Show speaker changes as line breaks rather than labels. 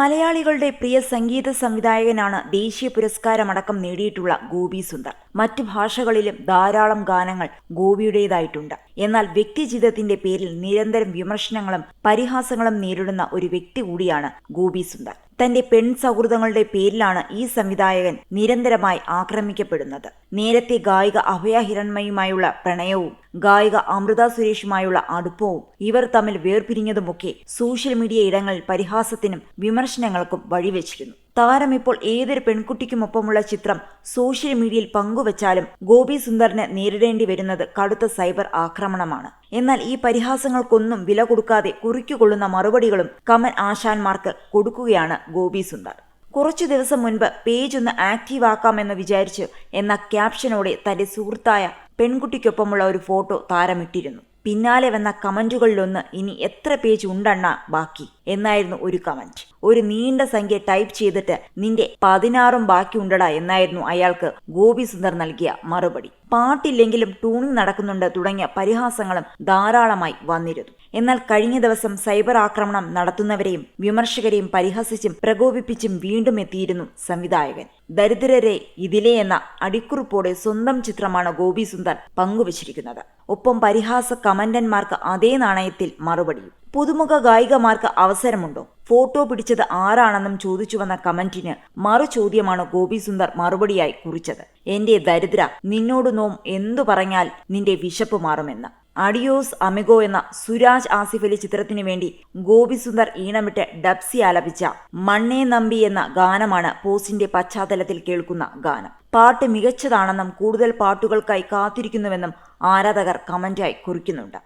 മലയാളികളുടെ പ്രിയ സംഗീത സംവിധായകനാണ് ദേശീയ പുരസ്കാരമടക്കം നേടിയിട്ടുള്ള ഗോപി സുന്ദർ. മറ്റു ഭാഷകളിലും ധാരാളം ഗാനങ്ങൾ ഗോപിയുടേതായിട്ടുണ്ട്. എന്നാൽ വ്യക്തിജീവിതത്തിന്റെ പേരിൽ നിരന്തരം വിമർശനങ്ങളും പരിഹാസങ്ങളും നേരിടുന്ന ഒരു വ്യക്തി കൂടിയാണ് ഗോപി സുന്ദർ. തന്റെ പെൺ സൗഹൃദങ്ങളുടെ പേരിലാണ് ഈ സംവിധായകൻ നിരന്തരമായി ആക്രമിക്കപ്പെടുന്നത്. നേരത്തെ ഗായിക അഭയ ഹിരൺമയുമായുള്ള പ്രണയവും ഗായിക അമൃത സുരേഷുമായുള്ള അടുപ്പവും ഇവർ തമ്മിൽ വേർപിരിഞ്ഞതുമൊക്കെ സോഷ്യൽ മീഡിയ ഇടങ്ങളിൽ പരിഹാസത്തിനും വിമർശനങ്ങൾക്കും വഴിവെച്ചിരുന്നു. താരം ഇപ്പോൾ ഏതൊരു പെൺകുട്ടിക്കുമൊപ്പമുള്ള ചിത്രം സോഷ്യൽ മീഡിയയിൽ പങ്കുവച്ചാലും ഗോപി സുന്ദറിന് നേരിടേണ്ടി വരുന്നത് കടുത്ത സൈബർ ആക്രമണമാണ്. എന്നാൽ ഈ പരിഹാസങ്ങൾക്കൊന്നും വില കൊടുക്കാതെ കുറിക്കുകൊള്ളുന്ന മറുപടികളും കമൻ ആശാന്മാർക്ക് കൊടുക്കുകയാണ് ഗോപി സുന്ദർ. കുറച്ചു ദിവസം മുൻപ് പേജ് ഒന്ന് ആക്റ്റീവ് ആക്കാമെന്ന് വിചാരിച്ചു എന്ന ക്യാപ്ഷനോടെ തന്റെ സുഹൃത്തായ പെൺകുട്ടിക്കൊപ്പമുള്ള ഒരു ഫോട്ടോ താരമിട്ടിരുന്നു. പിന്നാലെ വന്ന കമന്റുകളിലൊന്ന് ഇനി എത്ര പേജ് ഉണ്ടെണ്ണ ബാക്കി? എന്നായിരുന്നു ഒരു കമന്റ്. ഒരു നീണ്ട സംഖ്യ ടൈപ്പ് ചെയ്തിട്ട് നിന്റെ പതിനാറും ബാക്കി ഉണ്ടടാ എന്നായിരുന്നു അയാൾക്ക് ഗോപി സുന്ദർ നൽകിയ മറുപടി. പാട്ടില്ലെങ്കിലും ട്യൂണിംഗ് നടക്കുന്നുണ്ട് തുടങ്ങിയ പരിഹാസങ്ങളും ധാരാളമായി വന്നിരുന്നു. എന്നാൽ കഴിഞ്ഞ ദിവസം സൈബർ ആക്രമണം നടത്തുന്നവരെയും വിമർശകരെയും പരിഹസിച്ചും പ്രകോപിപ്പിച്ചും വീണ്ടും എത്തിയിരുന്നു സംവിധായകൻ. ദരിദ്രരെ ഇതിലെ എന്ന അടിക്കുറിപ്പോടെ സ്വന്തം ചിത്രമാണ് ഗോപി സുന്ദർ പങ്കുവച്ചിരിക്കുന്നത്. ഒപ്പം പരിഹാസ കമന്റന്മാർക്ക് അതേ നാണയത്തിൽ മറുപടിയും പുതുമുഖ ഗായികമാർക്ക് അവസരമുണ്ടോ? ഫോട്ടോ പിടിച്ചത് ആരാണെന്നും ചോദിച്ചു വന്ന കമന്റിന് മറു ചോദ്യമാണ് ഗോപി സുന്ദർ മറുപടിയായി കുറിച്ചത്. എന്റെ ദരിദ്ര നിന്നോട് നോം എന്തു പറഞ്ഞാൽ നിന്റെ വിശപ്പ് മാറുമെന്ന്. അഡിയോസ് അമിഗോ എന്ന സുരാജ് ആസിഫ് അലി ചിത്രത്തിനു വേണ്ടി ഗോപിസുന്ദർ ഈണമിട്ട് ഡബ്സി ആലപിച്ച മണ്ണേ നമ്പി എന്ന ഗാനമാണ് പോസിന്റെ പശ്ചാത്തലത്തിൽ കേൾക്കുന്ന ഗാനം. പാട്ട് മികച്ചതാണെന്നും കൂടുതൽ പാട്ടുകൾക്കായി കാത്തിരിക്കുന്നുവെന്നും ആരാധകർ കമന്റായി കുറിക്കുന്നുണ്ട്.